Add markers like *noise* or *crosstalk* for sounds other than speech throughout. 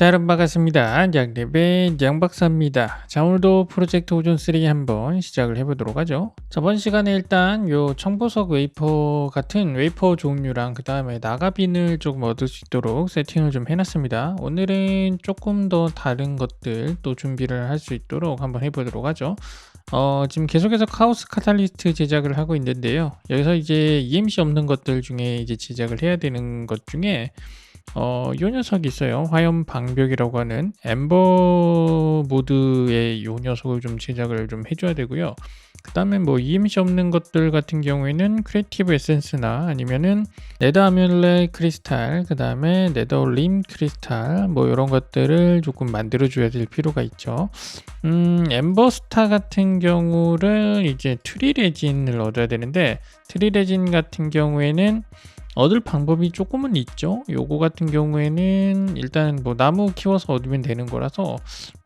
자 여러분 반갑습니다. 양랩의 양박사입니다. 자 오늘도 프로젝트 오존 3 한번 시작을 해보도록 하죠. 저번 시간에 일단 요 청보석 웨이퍼 같은 웨이퍼 종류랑 그 다음에 나가빈을 조금 얻을 수 있도록 세팅을 좀 해놨습니다. 오늘은 조금 더 다른 것들 또 준비를 할 수 있도록 한번 해보도록 하죠. 어, 지금 계속해서 카오스 카탈리스트 제작을 하고 있는데요. 여기서 이제 EMC 없는 것들 중에 이제 제작을 해야 되는 것 중에 어, 요 녀석이 있어요. 화염 방벽이라고 하는 엠버 모드의 요 녀석을 좀 제작을 좀 해줘야 되고요. 그 다음에 뭐 EMC 없는 것들 같은 경우에는 크리에이티브 에센스나 아니면은 네더 아뮬렛 크리스탈, 그 다음에 네더 림 크리스탈, 뭐 이런 것들을 조금 만들어줘야 될 필요가 있죠. 음, 엠버스타 같은 경우를 이제 트리 레진을 얻어야 되는데 트리 레진 같은 경우에는 얻을 방법이 조금은 있죠. 요거 같은 경우에는 일단 뭐 나무 키워서 얻으면 되는 거라서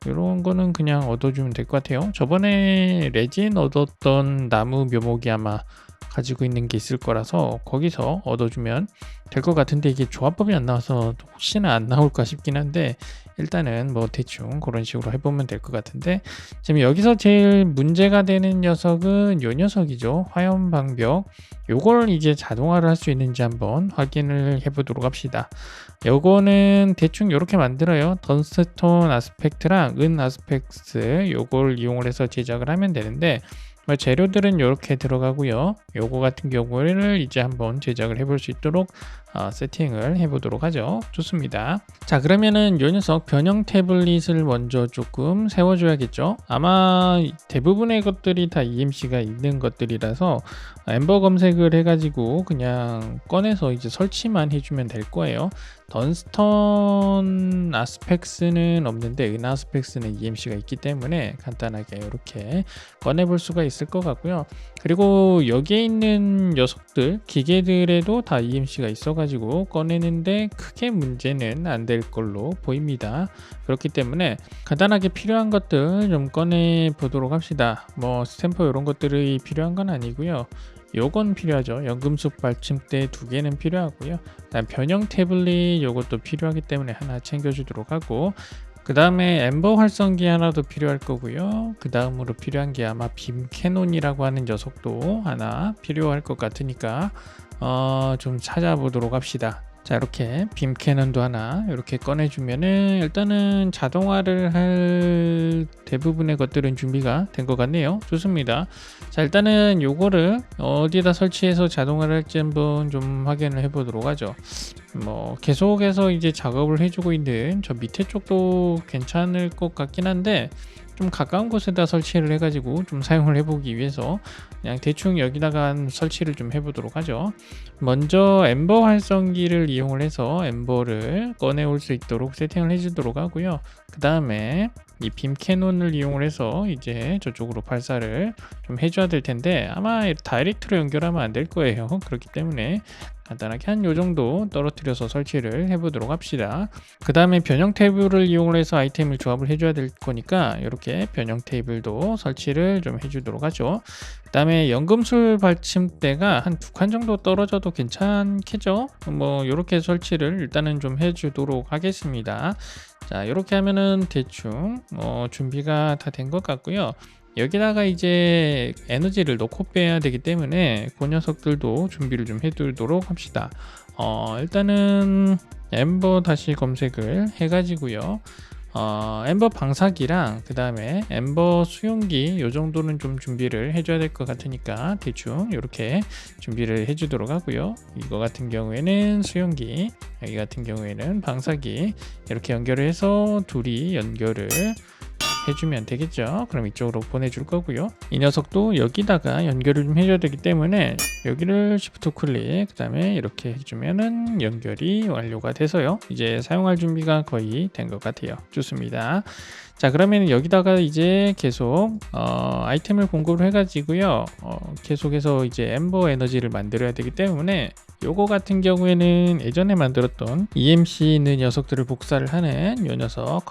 이런 거는 그냥 얻어주면 될 것 같아요. 저번에 레진 얻었던 나무 묘목이 아마 가지고 있는 게 있을 거라서 거기서 얻어주면 될 것 같은데 이게 조합법이 안 나와서 혹시나 안 나올까 싶긴 한데 일단은 뭐 대충 그런 식으로 해보면 될 것 같은데 지금 여기서 제일 문제가 되는 녀석은 요 녀석이죠. 화염 방벽. 요걸 이제 자동화를 할 수 있는지 한번 확인을 해보도록 합시다. 요거는 대충 이렇게 만들어요. 던스톤 아스펙트랑 은 아스펙트 요걸 이용을 해서 제작을 하면 되는데 뭐 재료들은 이렇게 들어가고요. 요거 같은 경우를 이제 한번 제작을 해볼 수 있도록 어, 세팅을 해보도록 하죠. 좋습니다. 자 그러면은 요 녀석 변형 태블릿을 먼저 조금 세워줘야겠죠. 아마 대부분의 것들이 다 EMC가 있는 것들이라서 엠버 검색을 해가지고 그냥 꺼내서 이제 설치만 해주면 될 거예요. 던스턴 아스펙스는 없는데 은 아스펙스는 EMC가 있기 때문에 간단하게 이렇게 꺼내볼 수가 있을 것 같고요. 그리고 여기에 있는 녀석들 기계들에도 다 EMC가 있어가지고 꺼내는데 크게 문제는 안 될 걸로 보입니다. 그렇기 때문에 간단하게 필요한 것들 좀 꺼내 보도록 합시다. 뭐 스탬퍼 이런 것들이 필요한 건 아니고요. 요건 필요하죠. 연금속 받침대 두 개는 필요하고요. 변형 태블릿 요것도 필요하기 때문에 하나 챙겨주도록 하고 그 다음에 엠버 활성기 하나도 필요할 거고요. 그 다음으로 필요한 게 아마 빔 캐논이라고 하는 녀석도 하나 필요할 것 같으니까 어, 좀 찾아보도록 합시다. 자 이렇게 빔 캐논도 하나 이렇게 꺼내주면은 일단은 자동화를 할 대부분의 것들은 준비가 된 것 같네요. 좋습니다. 자 일단은 요거를 어디다 설치해서 자동화를 할지 한번 좀 확인을 해 보도록 하죠. 뭐 계속해서 이제 작업을 해주고 있는 저 밑에 쪽도 괜찮을 것 같긴 한데 좀 가까운 곳에다 설치를 해가지고 좀 사용을 해보기 위해서 그냥 대충 여기다가 설치를 좀 해보도록 하죠. 먼저 엠버 활성기를 이용을 해서 엠버를 꺼내올 수 있도록 세팅을 해주도록 하고요. 그 다음에 이 빔 캐논을 이용을 해서 이제 저쪽으로 발사를 좀 해줘야 될 텐데 아마 다이렉트로 연결하면 안 될 거예요. 그렇기 때문에 간단하게 한 요 정도 떨어뜨려서 설치를 해보도록 합시다. 그 다음에 변형 테이블을 이용을 해서 아이템을 조합을 해줘야 될 거니까 이렇게 변형 테이블도 설치를 좀 해주도록 하죠. 그 다음에 연금술 받침대가 한 두 칸 정도 떨어져도 괜찮겠죠? 뭐 이렇게 설치를 일단은 좀 해주도록 하겠습니다. 자 이렇게 하면은 대충 어, 준비가 다 된 것 같고요. 여기다가 이제 에너지를 넣고 빼야 되기 때문에 그 녀석들도 준비를 좀 해두도록 합시다. 어, 일단은 엠버 다시 검색을 해가지고요. 어, 엠버 방사기랑 그 다음에 엠버 수용기 요 정도는 좀 준비를 해줘야 될 것 같으니까 대충 이렇게 준비를 해주도록 하고요. 이거 같은 경우에는 수용기, 여기 같은 경우에는 방사기 이렇게 연결을 해서 둘이 연결을 해주면 되겠죠. 그럼 이쪽으로 보내줄 거고요. 이 녀석도 여기다가 연결을 좀 해줘야 되기 때문에 여기를 Shift 클릭 그 다음에 이렇게 해주면은 연결이 완료가 돼서요. 이제 사용할 준비가 거의 된 것 같아요. 좋습니다. 자 그러면 여기다가 이제 계속 어, 아이템을 공급을 해 가지고요. 어, 계속해서 이제 엠버 에너지를 만들어야 되기 때문에 요거 같은 경우에는 예전에 만들었던 EMC 있는 녀석들을 복사를 하는 요 녀석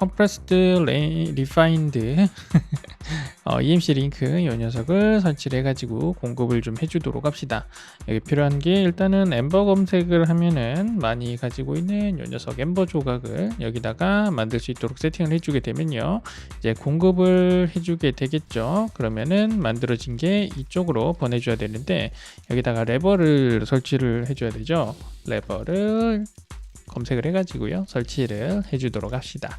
Refined *laughs* 어, EMC 링크 이 녀석을 설치를 해가지고 공급을 좀 해주도록 합시다. 여기 필요한 게 일단은 엠버 검색을 하면은 많이 가지고 있는 이 녀석 엠버 조각을 여기다가 만들 수 있도록 세팅을 해주게 되면요. 이제 공급을 해주게 되겠죠. 그러면은 만들어진 게 이쪽으로 보내줘야 되는데 여기다가 레버를 설치를 해줘야 되죠. 레버를 검색을 해가지고요 설치를 해주도록 합시다.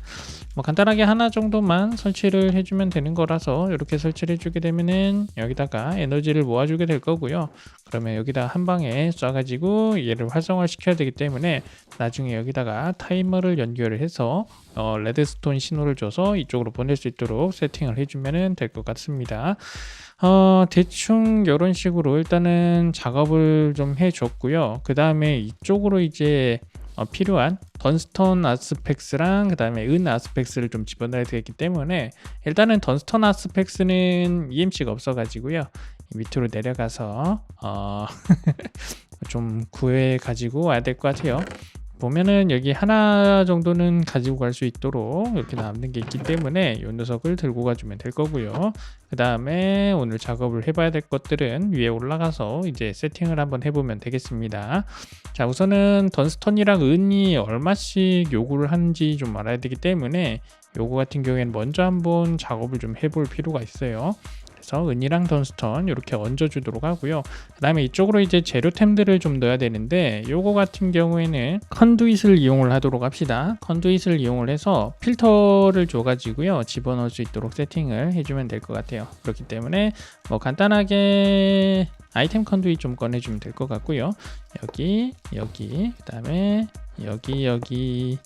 뭐 간단하게 하나 정도만 설치를 해주면 되는 거라서 이렇게 설치를 해주게 되면은 여기다가 에너지를 모아주게 될 거고요. 그러면 여기다 한 방에 쏴가지고 얘를 활성화 시켜야 되기 때문에 나중에 여기다가 타이머를 연결을 해서 어, 레드스톤 신호를 줘서 이쪽으로 보낼 수 있도록 세팅을 해주면 될 것 같습니다. 어, 대충 이런 식으로 일단은 작업을 좀 해줬고요. 그 다음에 이쪽으로 이제 어, 필요한 던스턴 아스펙스랑 그 다음에 은 아스펙스를 좀 집어넣어야 되기 때문에 일단은 던스턴 아스펙스는 EMC가 없어가지고요. 밑으로 내려가서 어, *laughs* 좀 구해 가지고 와야 될 것 같아요. 보면은 여기 하나 정도는 가지고 갈 수 있도록 이렇게 남는 게 있기 때문에 이 녀석을 들고 가주면 될 거고요 그 다음에 오늘 작업을 해봐야 될 것들은 위에 올라가서 이제 세팅을 한번 해보면 되겠습니다. 자 우선은 던스턴이랑 은이 얼마씩 요구를 하는지 좀 알아야 되기 때문에 요거 같은 경우에는 먼저 한번 작업을 좀 해볼 필요가 있어요 그래서 은이랑 던스턴 이렇게 얹어주도록 하고요. 그 다음에 이쪽으로 이제 재료템들을 좀 넣어야 되는데 요거 같은 경우에는 컨두잇을 이용을 하도록 합시다. 컨두잇을 이용을 해서 필터를 줘가지고요. 집어넣을 수 있도록 세팅을 해주면 될 것 같아요. 그렇기 때문에 뭐 간단하게 아이템 컨두잇 좀 꺼내주면 될 것 같고요. 여기, 여기, 그 다음에 여기, 여기,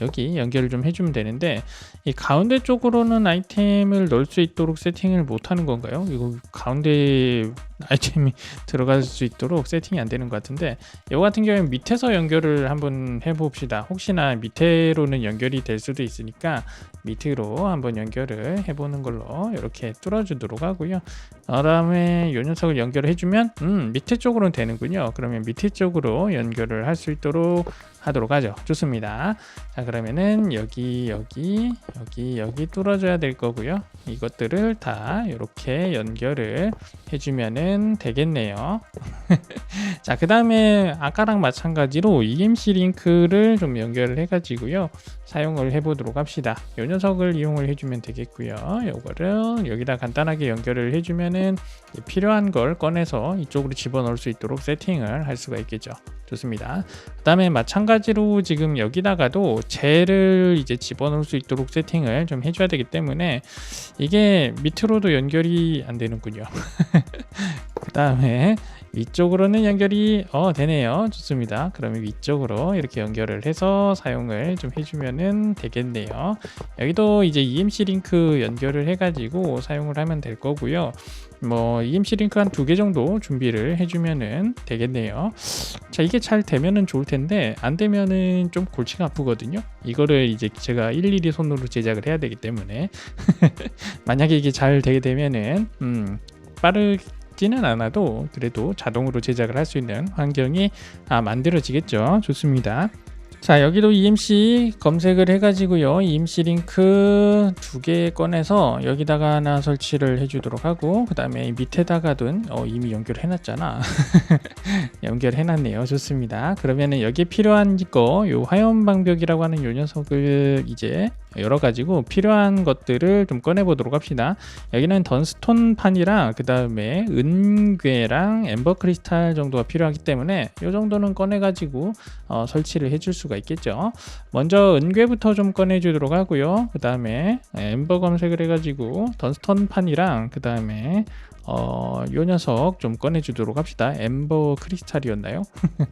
여기 연결을 좀 해주면 되는데 이 가운데 쪽으로는 아이템을 넣을 수 있도록 세팅을 못 하는 건가요? 이거 가운데 아이템이 들어갈 수 있도록 세팅이 안 되는 것 같은데 이거 같은 경우는 밑에서 연결을 한번 해봅시다. 혹시나 밑에로는 연결이 될 수도 있으니까 밑으로 한번 연결을 해보는 걸로 이렇게 뚫어주도록 하고요. 그 다음에 이 녀석을 연결을 해주면 음 밑에 쪽으로는 되는군요. 그러면 밑에 쪽으로 연결을 할 수 있도록 하도록 하죠. 좋습니다. 자 그러면은 여기 여기 여기 여기 뚫어줘야 될 거고요. 이것들을 다 이렇게 연결을 해주면은 되겠네요. *laughs* 자 그 다음에 아까랑 마찬가지로 EMC 링크를 좀 연결을 해 가지고요 사용을 해 보도록 합시다. 이 녀석을 이용을 해주면 되겠고요. 요거를 여기다 간단하게 연결을 해주면은 필요한 걸 꺼내서 이쪽으로 집어넣을 수 있도록 세팅을 할 수가 있겠죠. 좋습니다. 그 다음에 마찬가지로 지금 여기다가도 젤을 이제 집어넣을 수 있도록 세팅을 좀 해줘야 되기 때문에 이게 밑으로도 연결이 안 되는군요. *laughs* 그 다음에 위쪽으로는 연결이 어 되네요. 좋습니다. 그러면 위쪽으로 이렇게 연결을 해서 사용을 좀 해주면은 되겠네요. 여기도 이제 EMC 링크 연결을 해 가지고 사용을 하면 될 거고요. 뭐 EMC 링크 한 두 개 정도 준비를 해주면은 되겠네요. 자 이게 잘 되면은 좋을 텐데 안 되면은 좀 골치가 아프거든요. 이거를 이제 제가 일일이 손으로 제작을 해야 되기 때문에. *laughs* 만약에 이게 잘 되게 되면은 음 빠르 지는 않아도 그래도 자동으로 제작을 할 수 있는 환경이 아, 만들어지겠죠. 좋습니다. 자 여기도 EMC 검색을 해가지고요 EMC 링크 두 개 꺼내서 여기다가 하나 설치를 해주도록 하고 그 다음에 밑에다가든 어, 이미 연결해 놨잖아 *laughs* 연결해 놨네요 좋습니다 그러면은 여기에 필요한 거요 화염 방벽이라고 하는 요 녀석을 이제 여러 가지고 필요한 것들을 좀 꺼내 보도록 합시다. 여기는 던스톤 판이랑 그 다음에 은괴랑 엠버 크리스탈 정도가 필요하기 때문에 이 정도는 꺼내 가지고 어, 설치를 해줄 수가 있겠죠. 먼저 은괴부터 좀 꺼내 주도록 하고요. 그 다음에 엠버 검색을 해 가지고 던스톤 판이랑 그 다음에 어, 요 녀석 좀 꺼내주도록 합시다. 엠버 크리스탈이었나요?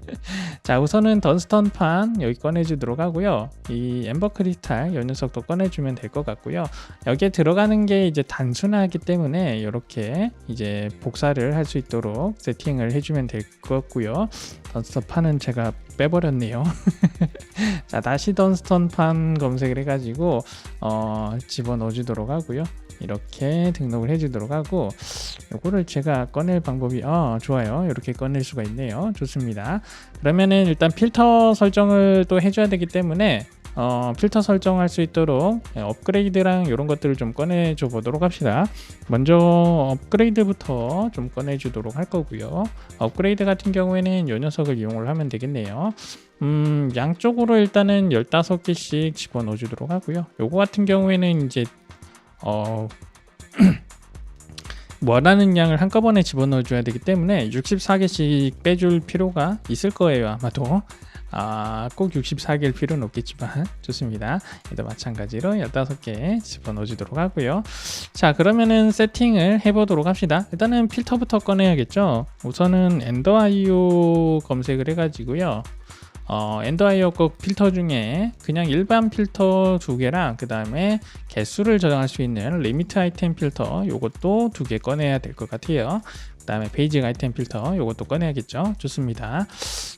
*laughs* 자, 우선은 던스턴판 여기 꺼내주도록 하고요. 이 엠버 크리스탈 요 녀석도 꺼내주면 될 것 같고요. 여기에 들어가는 게 이제 단순하기 때문에 이렇게 이제 복사를 할 수 있도록 세팅을 해주면 될 것 같고요. 던스턴판은 제가 빼버렸네요. *laughs* 자, 다시 던스턴판 검색을 해가지고 어, 집어넣어주도록 하고요. 이렇게 등록을 해주도록 하고 요거를 제가 꺼낼 방법이 어 좋아요 이렇게 꺼낼 수가 있네요 좋습니다 그러면은 일단 필터 설정을 또 해줘야 되기 때문에 어, 필터 설정할 수 있도록 예, 업그레이드랑 이런 것들을 좀 꺼내줘 보도록 합시다. 먼저 업그레이드부터 좀 꺼내주도록 할 거고요. 업그레이드 같은 경우에는 이 녀석을 이용을 하면 되겠네요. 음, 양쪽으로 일단은 15개씩 집어넣어 주도록 하고요. 요거 같은 경우에는 이제 어 *clears throat* 원하는 양을 한꺼번에 집어넣어 줘야 되기 때문에 64개씩 빼줄 필요가 있을 거예요 아마도 아, 꼭 64개일 필요는 없겠지만 *laughs* 좋습니다. 얘도 마찬가지로 15개 집어넣어 주도록 하고요. 자 그러면은 세팅을 해보도록 합시다. 일단은 필터부터 꺼내야겠죠. 우선은 엔더아이오 검색을 해가지고요. 어, 엔더아이오 거 필터 중에 그냥 일반 필터 두 개랑 그 다음에 개수를 저장할 수 있는 리미트 아이템 필터 요것도 두 개 꺼내야 될 것 같아요. 그 다음에 베이직 아이템 필터 요것도 꺼내야겠죠? 좋습니다.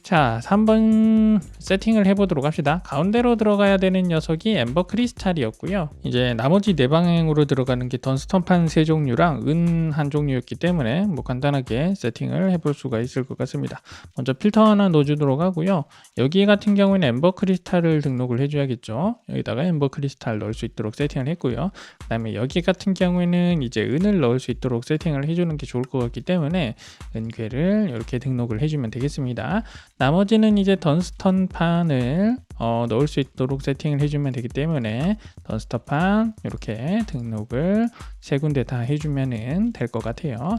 자 3번 세팅을 해보도록 합시다. 가운데로 들어가야 되는 녀석이 엠버 크리스탈이었고요. 이제 나머지 네 방향으로 들어가는 게 던스턴판 세 종류랑 은 한 종류였기 때문에 뭐 간단하게 세팅을 해볼 수가 있을 것 같습니다. 먼저 필터 하나 넣어주도록 하고요. 여기 같은 경우에는 엠버 크리스탈을 등록을 해줘야겠죠? 여기다가 엠버 크리스탈 넣을 수 있도록 세팅을 했고요. 그 다음에 여기 같은 경우에는 이제 은을 넣을 수 있도록 세팅을 해주는 게 좋을 것 같기 때문에 때문에 은괴를 이렇게 등록을 해주면 되겠습니다. 나머지는 이제 던스턴 판을 어, 넣을 수 있도록 세팅을 해주면 되기 때문에 던스턴판 이렇게 등록을 세 군데 다 해주면은 될 것 같아요.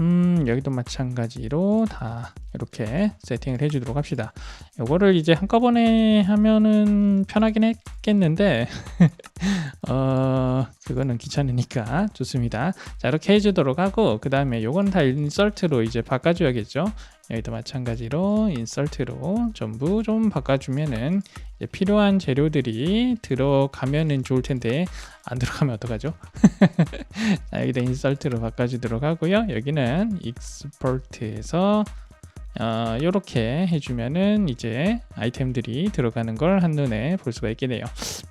음, 여기도 마찬가지로 다 이렇게 세팅을 해주도록 합시다. 이거를 이제 한꺼번에 하면은 편하긴 했겠는데 *laughs* 어, 그거는 귀찮으니까 좋습니다. 자 이렇게 해주도록 하고 그 다음에 요건 다 인설트로 이제 바꿔줘야겠죠. 여기도 마찬가지로 인설트로 전부 좀 바꿔주면은 필요한 재료들이 들어가면은 좋을 텐데 안 들어가면 어떡하죠? *laughs* 자, 여기다 인설트로 바꿔주도록 하고요. 여기는 익스포트에서 어, 이렇게 해주면은 이제 아이템들이 들어가는 걸 한눈에 볼 수가 있게 돼요.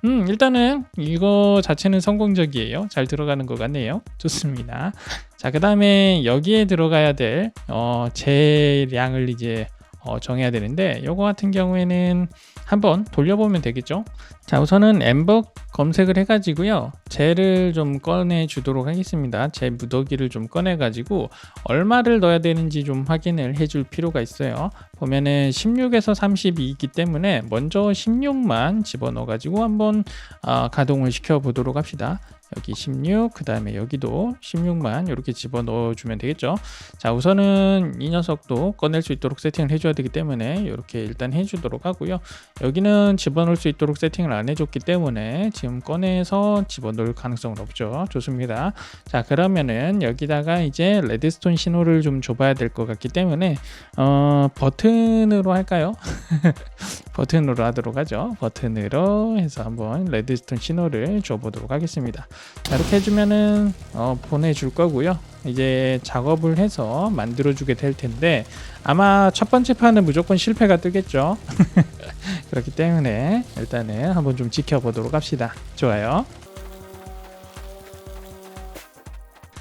음, 일단은 이거 자체는 성공적이에요. 잘 들어가는 것 같네요. 좋습니다. 자, 그 다음에 여기에 들어가야 될 어, 재량을 이제 어, 정해야 되는데 이거 같은 경우에는 한번 돌려보면 되겠죠? 자 우선은 엠버 검색을 해 가지고요. 젤을 좀 꺼내 주도록 하겠습니다. 제 무더기를 좀 꺼내 가지고 얼마를 넣어야 되는지 좀 확인을 해줄 필요가 있어요 보면은 16에서 32 있기 때문에 먼저 16만 집어넣어 가지고 한번 어, 가동을 시켜 보도록 합시다 여기 16, 그 다음에 여기도 16만 이렇게 집어넣어 주면 되겠죠. 자, 우선은 이 녀석도 꺼낼 수 있도록 세팅을 해줘야 되기 때문에 이렇게 일단 해주도록 하고요. 여기는 집어넣을 수 있도록 세팅을 안 해줬기 때문에 지금 꺼내서 집어넣을 가능성은 없죠. 좋습니다. 자, 그러면은 여기다가 이제 레드스톤 신호를 좀 줘봐야 될 것 같기 때문에 어, 버튼으로 할까요? *laughs* 버튼으로 하도록 하죠. 버튼으로 해서 한번 레드스톤 신호를 줘보도록 하겠습니다. 자, 이렇게 해주면은 어, 보내줄 거고요. 이제 작업을 해서 만들어주게 될 텐데 아마 첫 번째 판은 무조건 실패가 뜨겠죠. *laughs* 그렇기 때문에 일단은 한번 좀 지켜보도록 합시다. 좋아요.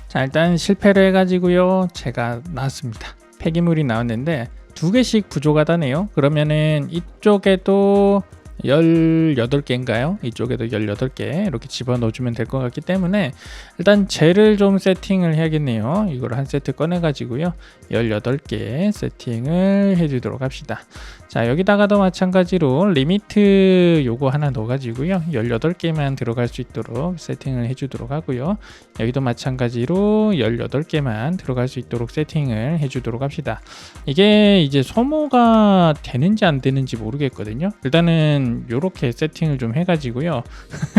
자 일단 실패를 해가지고요 제가 나왔습니다 폐기물이 나왔는데 두 개씩 부족하다네요 그러면은 이쪽에도 18개인가요? 이쪽에도 18개 이렇게 집어넣어주면 될 것 같기 때문에 일단 젤을 좀 세팅을 해야겠네요. 이걸 한 세트 꺼내가지고요. 18개 세팅을 해주도록 합시다. 자 여기다가도 마찬가지로 리미트 요거 하나 넣어가지고요. 18개만 들어갈 수 있도록 세팅을 해주도록 하고요. 여기도 마찬가지로 18개만 들어갈 수 있도록 세팅을 해주도록 합시다. 이게 이제 소모가 되는지 안 되는지 모르겠거든요. 일단은 이렇게 세팅을 좀 해가지고요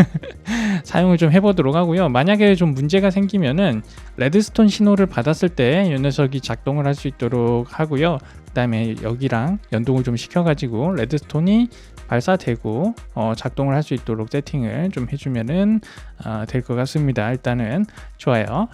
*laughs* 사용을 좀 해보도록 하고요 만약에 좀 문제가 생기면은 레드스톤 신호를 받았을 때 이 녀석이 작동을 할 수 있도록 하고요 그 다음에 여기랑 연동을 좀 시켜가지고 레드스톤이 발사되고 어, 작동을 할 수 있도록 세팅을 좀 해주면은 어, 될것 같습니다. 일단은 좋아요.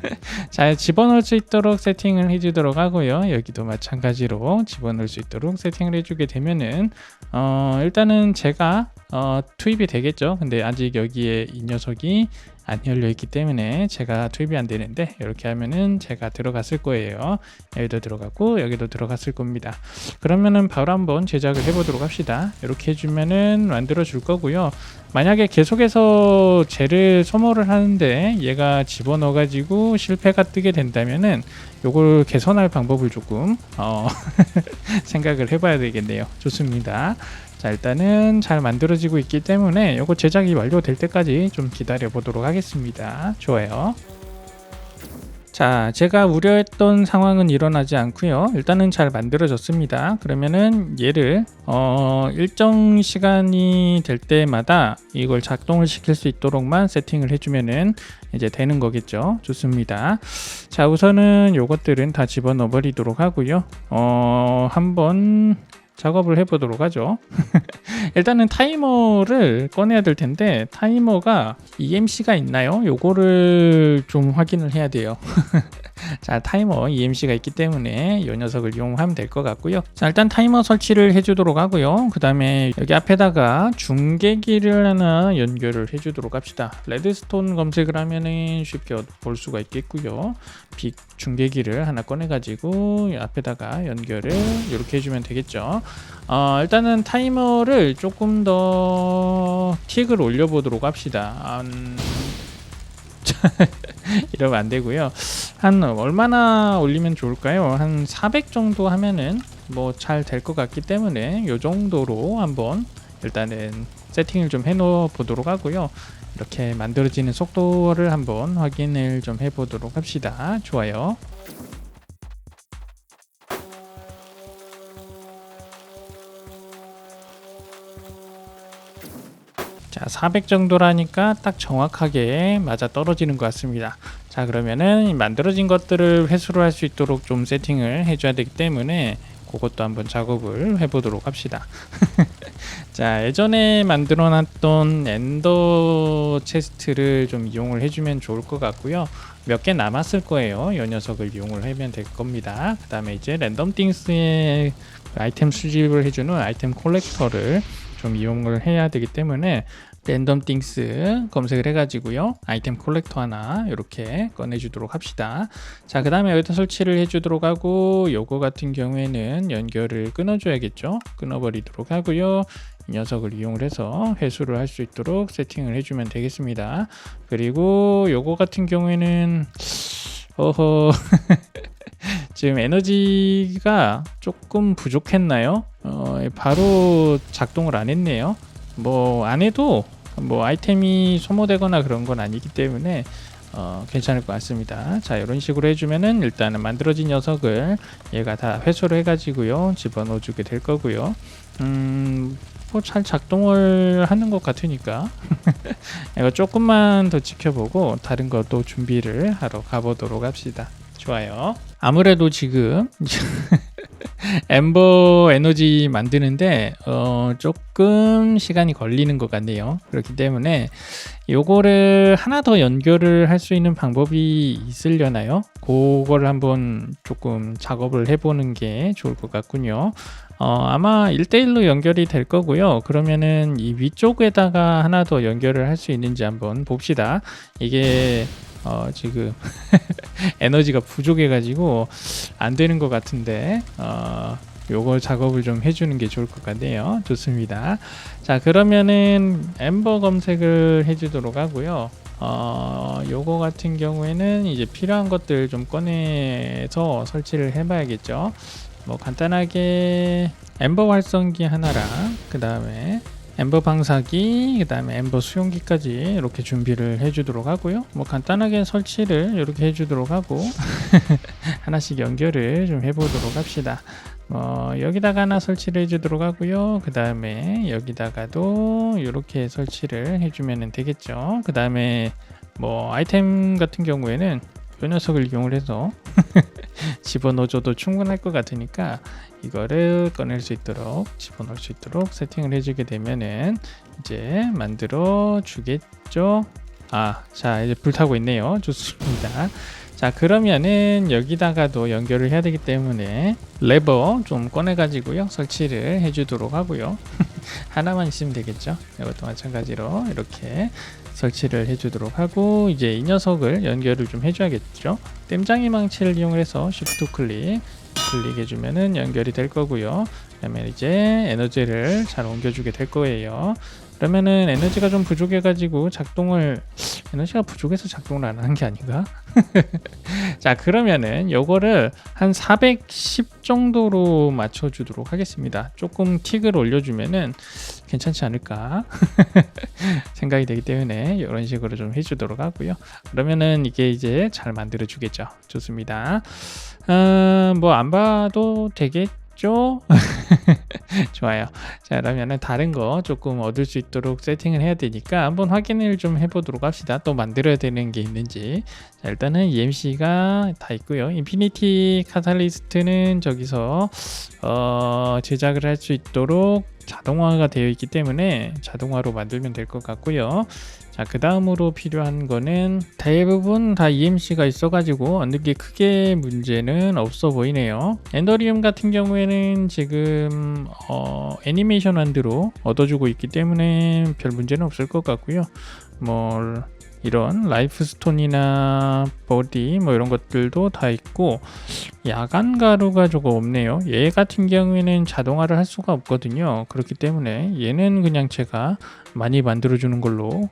*laughs* 잘 집어넣을 수 있도록 세팅을 해주도록 하고요. 여기도 마찬가지로 집어넣을 수 있도록 세팅을 해주게 되면은 어, 일단은 제가 어, 투입이 되겠죠. 근데 아직 여기에 이 녀석이 안 열려 있기 때문에 제가 투입이 안 되는데 이렇게 하면은 제가 들어갔을 거예요. 여기도 들어갔고 여기도 들어갔을 겁니다. 그러면은 바로 한번 제작을 해 보도록 합시다. 이렇게 해주면은 만들어 줄 거고요. 만약에 계속해서 젤을 소모를 하는데 얘가 집어넣어 가지고 실패가 뜨게 된다면은 요걸 개선할 방법을 조금 어 *laughs* 생각을 해봐야 되겠네요. 좋습니다. 자 일단은 잘 만들어지고 있기 때문에 요거 제작이 완료될 때까지 좀 기다려 보도록 하겠습니다. 좋아요. 자, 제가 우려했던 상황은 일어나지 않고요. 일단은 잘 만들어졌습니다. 그러면은 얘를 어, 일정 시간이 될 때마다 이걸 작동을 시킬 수 있도록만 세팅을 해주면은 이제 되는 거겠죠. 좋습니다. 자, 우선은 요것들은 다 집어넣어 버리도록 하고요. 어, 한번 작업을 해보도록 하죠. *laughs* 일단은 타이머를 꺼내야 될 텐데 타이머가 EMC가 있나요? 요거를 좀 확인을 해야 돼요. *laughs* *laughs* 자 타이머 EMC가 있기 때문에 이 녀석을 이용하면 될 것 같고요. 자 일단 타이머 설치를 해주도록 하고요. 그 다음에 여기 앞에다가 중계기를 하나 연결을 해주도록 합시다. 레드스톤 검색을 하면은 쉽게 볼 수가 있겠고요. 빅 중계기를 하나 꺼내가지고 앞에다가 연결을 이렇게 해주면 되겠죠. 어, 일단은 타이머를 조금 더 틱을 올려보도록 합시다. 음... *laughs* 이러면 안 되고요. 한 얼마나 올리면 좋을까요? 한 400 정도 하면은 뭐 잘 될 것 같기 때문에 이 정도로 한번 일단은 세팅을 좀 해놓아 보도록 하고요. 이렇게 만들어지는 속도를 한번 확인을 좀 해보도록 합시다. 좋아요. 자, 400 정도라니까 딱 정확하게 맞아 떨어지는 것 같습니다. 자, 그러면은 만들어진 것들을 회수를 할 수 있도록 좀 세팅을 해줘야 되기 때문에 그것도 한번 작업을 해보도록 합시다. *laughs* 자, 예전에 만들어 놨던 엔더 체스트를 좀 이용을 해주면 좋을 것 같고요. 몇 개 남았을 거예요. 이 녀석을 이용을 하면 될 겁니다. 그 다음에 이제 랜덤 띵스의 아이템 수집을 해주는 아이템 콜렉터를 좀 이용을 해야 되기 때문에 랜덤 띵스 검색을 해가지고요. 아이템 콜렉터 하나 이렇게 꺼내주도록 합시다. 자 그 다음에 여기다 설치를 해주도록 하고 요거 같은 경우에는 연결을 끊어줘야겠죠? 끊어버리도록 하고요. 이 녀석을 이용을 해서 회수를 할 수 있도록 세팅을 해주면 되겠습니다. 그리고 요거 같은 경우에는 어허 *laughs* 지금 에너지가 조금 부족했나요? 어, 바로 작동을 안 했네요. 뭐 안 해도 뭐 아이템이 소모되거나 그런 건 아니기 때문에 어, 괜찮을 것 같습니다. 자 이런 식으로 해주면은 일단은 만들어진 녀석을 얘가 다 회수를 해가지고요 집어넣어 주게 될 거고요. 음, 뭐 잘 작동을 하는 것 같으니까 *laughs* 이거 조금만 더 지켜보고 다른 것도 준비를 하러 가보도록 합시다. 좋아요. 아무래도 지금 *laughs* 엠버 에너지 만드는데 어, 조금 시간이 걸리는 것 같네요. 그렇기 때문에 요거를 하나 더 연결을 할 수 있는 방법이 있으려나요? 그거를 한번 조금 작업을 해보는 게 좋을 것 같군요. 어, 아마 1대1로 연결이 될 거고요. 그러면은 이 위쪽에다가 하나 더 연결을 할 수 있는지 한번 봅시다. 이게 어, 지금 *laughs* 에너지가 부족해가지고 안 되는 것 같은데 어, 요거 작업을 좀 해주는 게 좋을 것 같네요. 좋습니다. 자 그러면은 엠버 검색을 해주도록 하고요. 어, 요거 같은 경우에는 이제 필요한 것들 좀 꺼내서 설치를 해봐야겠죠. 뭐 간단하게 엠버 활성기 하나랑 그 다음에 엠버 방사기, 그 다음에 엠버 수용기까지 이렇게 준비를 해주도록 하고요. 뭐 간단하게 설치를 이렇게 해주도록 하고 *laughs* 하나씩 연결을 좀 해보도록 합시다. 뭐 여기다가 하나 설치를 해주도록 하고요. 그 다음에 여기다가도 이렇게 설치를 해주면 되겠죠. 그 다음에 뭐 아이템 같은 경우에는 이 녀석을 이용을 해서 *laughs* 집어넣어줘도 충분할 것 같으니까 이거를 꺼낼 수 있도록 집어넣을 수 있도록 세팅을 해주게 되면은 이제 만들어 주겠죠? 아 자 이제 불타고 있네요. 좋습니다. 자 그러면은 여기다가도 연결을 해야 되기 때문에 레버 좀 꺼내 가지고요. 설치를 해주도록 하고요. *laughs* 하나만 있으면 되겠죠. 이것도 마찬가지로 이렇게 설치를 해주도록 하고 이제 이 녀석을 연결을 좀 해줘야겠죠. 땜장이 망치를 이용해서 Shift 클릭 클릭해주면은 연결이 될 거고요. 그러면 이제 에너지를 잘 옮겨주게 될 거예요. 그러면은 에너지가 좀 부족해가지고 작동을 에너지가 부족해서 작동을 안 하는 게 아닌가? *laughs* 자 그러면은 요거를 한 410 정도로 맞춰주도록 하겠습니다. 조금 틱을 올려주면은 괜찮지 않을까 *laughs* 생각이 되기 때문에 이런 식으로 좀 해주도록 하고요. 그러면은 이게 이제 잘 만들어 주겠죠. 좋습니다. 어, 뭐안 봐도 되겠. 죠 *laughs* 좋아요. 자, 그러면은 다른 거 조금 얻을 수 있도록 세팅을 해야 되니까 한번 확인을 좀 해보도록 합시다. 또 만들어야 되는 게 있는지. 자, 일단은 EMC가 다 있고요. 인피니티 카탈리스트는 저기서 어, 제작을 할 수 있도록 자동화가 되어 있기 때문에 자동화로 만들면 될 것 같고요. 자, 그 다음으로 필요한 거는 대부분 다 EMC가 있어 가지고 어느 게 크게 문제는 없어 보이네요. 엔더리움 같은 경우에는 지금 어, 애니메이션 한드로 얻어주고 있기 때문에 별 문제는 없을 것 같고요. 뭐 이런 라이프스톤이나 버디 뭐 이런 것들도 다 있고 야간 가루가 조금 없네요. 얘 같은 경우에는 자동화를 할 수가 없거든요. 그렇기 때문에 얘는 그냥 제가 많이 만들어 주는 걸로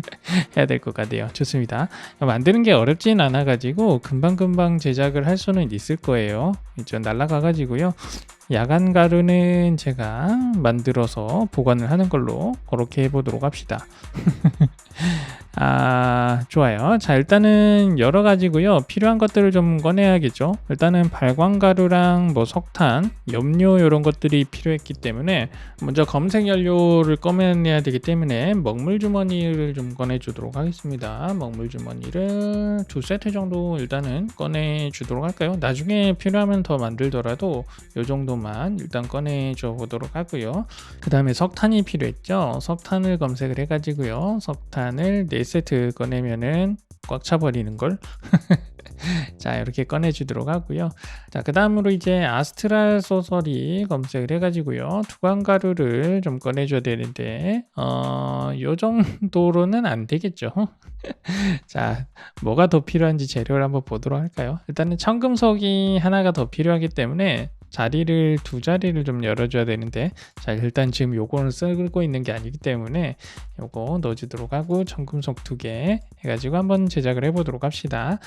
*laughs* 해야 될 것 같아요. 좋습니다. 만드는 게 어렵진 않아 가지고 금방금방 제작을 할 수는 있을 거예요. 이제 날라가 가지고요. 야간 가루는 제가 만들어서 보관을 하는 걸로 그렇게 해보도록 합시다 *laughs* 아, 좋아요. 자, 일단은 여러 가지고요. 필요한 것들을 좀 꺼내야겠죠. 일단은 발광가루랑 뭐 석탄, 염료 이런 것들이 필요했기 때문에 먼저 검색 연료를 꺼내야 되기 때문에 먹물 주머니를 좀 꺼내 주도록 하겠습니다. 먹물 주머니를 두 세트 정도 일단은 꺼내 주도록 할까요? 나중에 필요하면 더 만들더라도 이 정도만 일단 꺼내 줘 보도록 하고요. 그 다음에 석탄이 필요했죠. 석탄을 검색을 해 가지고요. 석탄을 네 세트 꺼내면은 꽉 차버리는 걸. *laughs* 자 이렇게 꺼내주도록 하고요. 자그 다음으로 이제 아스트랄 소설이 검색을 해가지고요. 투광가루를 좀 꺼내줘야 되는데 어요 정도로는 안 되겠죠. *laughs* 자 뭐가 더 필요한지 재료를 한번 보도록 할까요? 일단은 청금속이 하나가 더 필요하기 때문에 자리를 두 자리를 좀 열어줘야 되는데 자 일단 지금 요거는 쓰고 있는 게 아니기 때문에 요거 넣어주도록 하고 청금속 두 개 해가지고 한번 제작을 해보도록 합시다.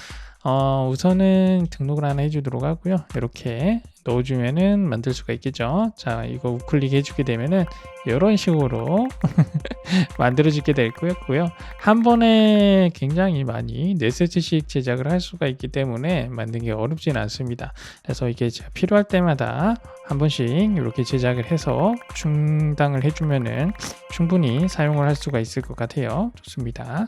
어, 우선은 등록을 하나 해주도록 하고요. 이렇게 넣어주면은 만들 수가 있겠죠? 자 이거 우클릭 해주게 되면은 이런 식으로 *laughs* 만들어지게 될 거였고요. 한 번에 굉장히 많이 4세트씩 제작을 할 수가 있기 때문에 만든 게 어렵진 않습니다. 그래서 이게 필요할 때마다 한 번씩 이렇게 제작을 해서 충당을 해주면은 충분히 사용을 할 수가 있을 것 같아요. 좋습니다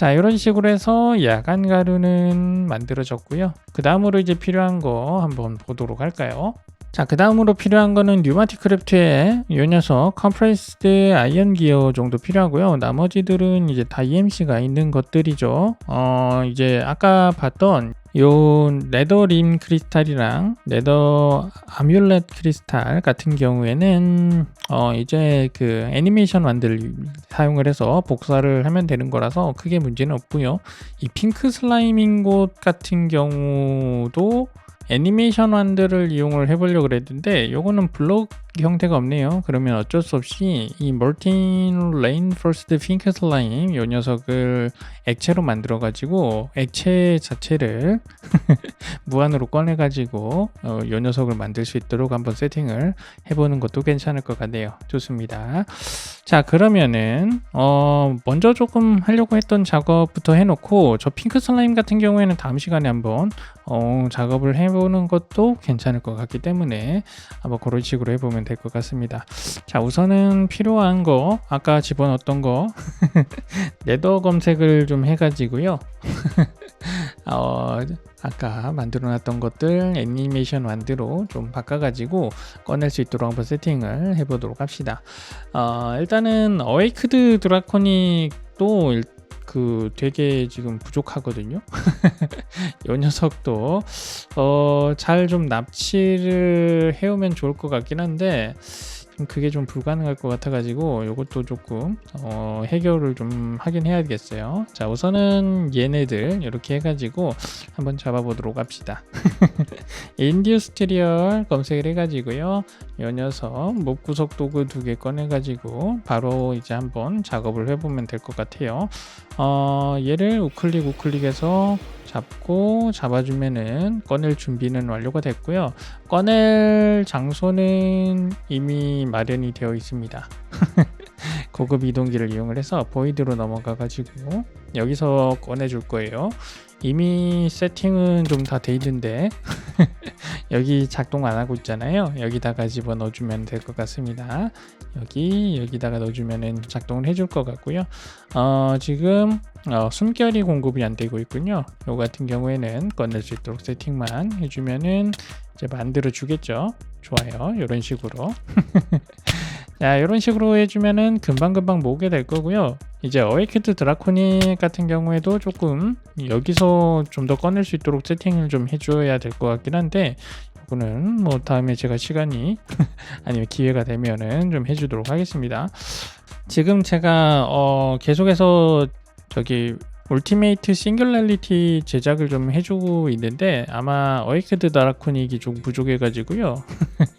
자 이런 식으로 해서 야간 가루는 만들어졌고요 그 다음으로 이제 필요한 거 한번 보도록 할까요 자, 그 다음으로 필요한 거는 뉴마틱 크래프트의 이 녀석 컴프레스드 아이언 기어 정도 필요하고요. 나머지들은 이제 다 EMC가 있는 것들이죠. 어, 이제 아까 봤던 요 레더 림 크리스탈이랑 레더 아뮬렛 크리스탈 같은 경우에는 어 이제 그 애니메이션 완들 사용을 해서 복사를 하면 되는 거라서 크게 문제는 없고요. 이 핑크 슬라이밍 곳 같은 경우도 애니메이션 완들을 이용을 해보려고 그랬는데 요거는 블록 형태가 없네요. 그러면 어쩔 수 없이 이 멀틴 레인 퍼스트 핑크 슬라임 요 녀석을 액체로 만들어 가지고 액체 자체를 *laughs* 무한으로 꺼내 가지고 어, 요 녀석을 만들 수 있도록 한번 세팅을 해보는 것도 괜찮을 것 같네요. 좋습니다. 자 그러면은 어 먼저 조금 하려고 했던 작업부터 해놓고 저 핑크 슬라임 같은 경우에는 다음 시간에 한번 어, 작업을 해보는 것도 괜찮을 것 같기 때문에 한번 그런 식으로 해보면 될 것 같습니다. 자, 우선은 필요한 거 아까 집어넣었던 거 *laughs* 레더 검색을 좀 해가지고요. *laughs* 어, 아까 만들어놨던 것들 애니메이션 완드로 좀 바꿔가지고 꺼낼 수 있도록 한번 세팅을 해보도록 합시다. 어, 일단은 어웨이크드 드라코닉도 그 되게 지금 부족하거든요. *laughs* 이 녀석도 어, 잘 좀 납치를 해오면 좋을 것 같긴 한데 좀 그게 좀 불가능할 것 같아 가지고 요것도 조금 어 해결을 좀 하긴 해야겠어요. 자 우선은 얘네들 이렇게 해 가지고 한번 잡아 보도록 합시다. *laughs* 인듀스트리얼 검색을 해 가지고요. 요 녀석 목 구석 도구 두 개 꺼내 가지고 바로 이제 한번 작업을 해 보면 될 것 같아요. 어 얘를 우클릭 우클릭해서 잡고 잡아주면은 꺼낼 준비는 완료가 됐고요. 꺼낼 장소는 이미 마련이 되어 있습니다. *laughs* 고급 이동기를 이용을 해서 보이드로 넘어가 가지고 여기서 꺼내 줄 거예요. 이미 세팅은 좀 다 돼 있는데 *laughs* 여기 작동 안 하고 있잖아요. 여기다가 집어 넣어주면 될 것 같습니다. 여기 여기다가 넣어주면은 작동을 해줄 것 같고요. 어, 지금 어, 숨결이 공급이 안 되고 있군요. 요 같은 경우에는 꺼낼 수 있도록 세팅만 해주면은 이제 만들어 주겠죠. 좋아요. 이런 식으로. *laughs* 자, 이런 식으로 해주면은 금방금방 모으게 될 거고요. 이제 어웨이크드 드라코닉 같은 경우에도 조금 여기서 좀 더 꺼낼 수 있도록 세팅을 좀 해줘야 될 것 같긴 한데 이거는 뭐 다음에 제가 시간이 *laughs* 아니면 기회가 되면은 좀 해주도록 하겠습니다. 지금 제가 어 계속해서 저기 울티메이트 싱귤랄리티 제작을 좀 해주고 있는데 아마 어웨이크드 드라코닉이 좀 부족해가지고요. *laughs*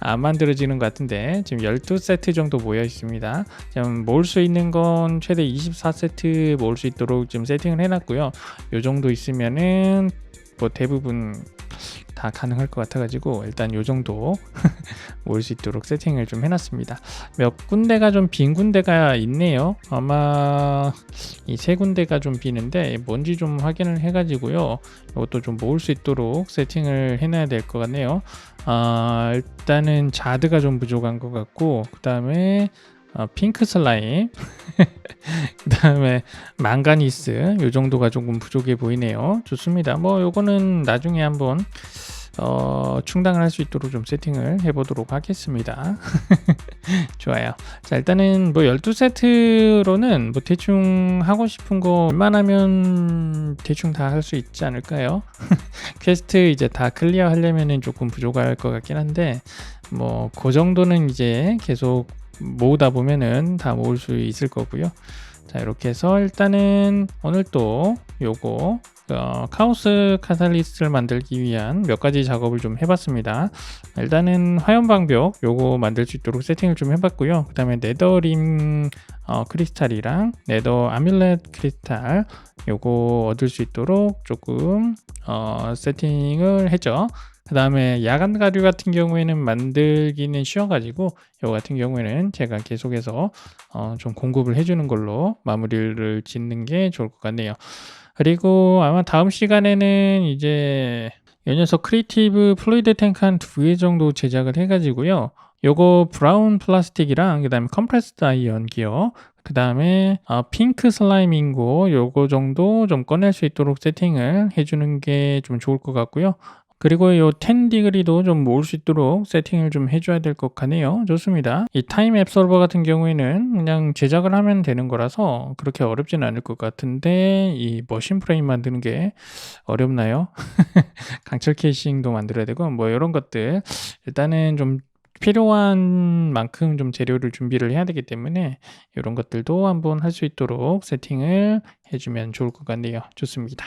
안 만들어지는 것 같은데 지금 12세트 정도 모여 있습니다. 지금 모을 수 있는 건 최대 24세트 모을 수 있도록 지금 세팅을 해놨고요. 요 정도 있으면은 뭐 대부분 다 가능할 것 같아가지고 일단 요 정도 *laughs* 모을 수 있도록 세팅을 좀 해놨습니다. 몇 군데가 좀 빈 군데가 있네요. 아마 이 세 군데가 좀 비는데 뭔지 좀 확인을 해가지고요. 이것도 좀 모을 수 있도록 세팅을 해놔야 될 것 같네요. 아, 일단은 자드가 좀 부족한 것 같고 그 다음에 어, 핑크 슬라임 *laughs* 그 다음에 망가니스 요 정도가 조금 부족해 보이네요 좋습니다 뭐 요거는 나중에 한번 어, 충당을 할 수 있도록 좀 세팅을 해보도록 하겠습니다. *laughs* 좋아요. 자, 일단은 뭐 12세트로는 뭐 대충 하고 싶은 거 웬만하면 대충 다 할 수 있지 않을까요? *laughs* 퀘스트 이제 다 클리어 하려면은 조금 부족할 것 같긴 한데, 뭐, 그 정도는 이제 계속 모으다 보면은 다 모을 수 있을 거고요. 자, 이렇게 해서 일단은 오늘 또 요거 어, 카오스 카탈리스트를 만들기 위한 몇 가지 작업을 좀 해봤습니다. 일단은 화염방벽 요거 만들 수 있도록 세팅을 좀 해봤고요. 그 다음에 네더림 어, 크리스탈이랑 네더 아뮬렛 크리스탈 요거 얻을 수 있도록 조금 어, 세팅을 했죠. 그 다음에 야간 가류 같은 경우에는 만들기는 쉬워가지고 요 같은 경우에는 제가 계속해서 어, 좀 공급을 해주는 걸로 마무리를 짓는 게 좋을 것 같네요. 그리고 아마 다음 시간에는 이제 이 녀석 크리에이티브 플루이드 탱크 한 두 개 정도 제작을 해가지고요. 요거 브라운 플라스틱이랑 그 다음에 컴프레스드 아이언 기어 그 다음에 어, 핑크 슬라임인 거 요거 정도 좀 꺼낼 수 있도록 세팅을 해주는 게 좀 좋을 것 같고요. 그리고 이 10디그리도 좀 모을 수 있도록 세팅을 좀 해줘야 될 것 같네요. 좋습니다. 이 타임 앱솔버 같은 경우에는 그냥 제작을 하면 되는 거라서 그렇게 어렵진 않을 것 같은데 이 머신 프레임 만드는 게 어렵나요? *laughs* 강철 케이싱도 만들어야 되고 뭐 이런 것들 일단은 좀 필요한 만큼 좀 재료를 준비를 해야 되기 때문에 이런 것들도 한번 할 수 있도록 세팅을 해주면 좋을 것 같네요. 좋습니다.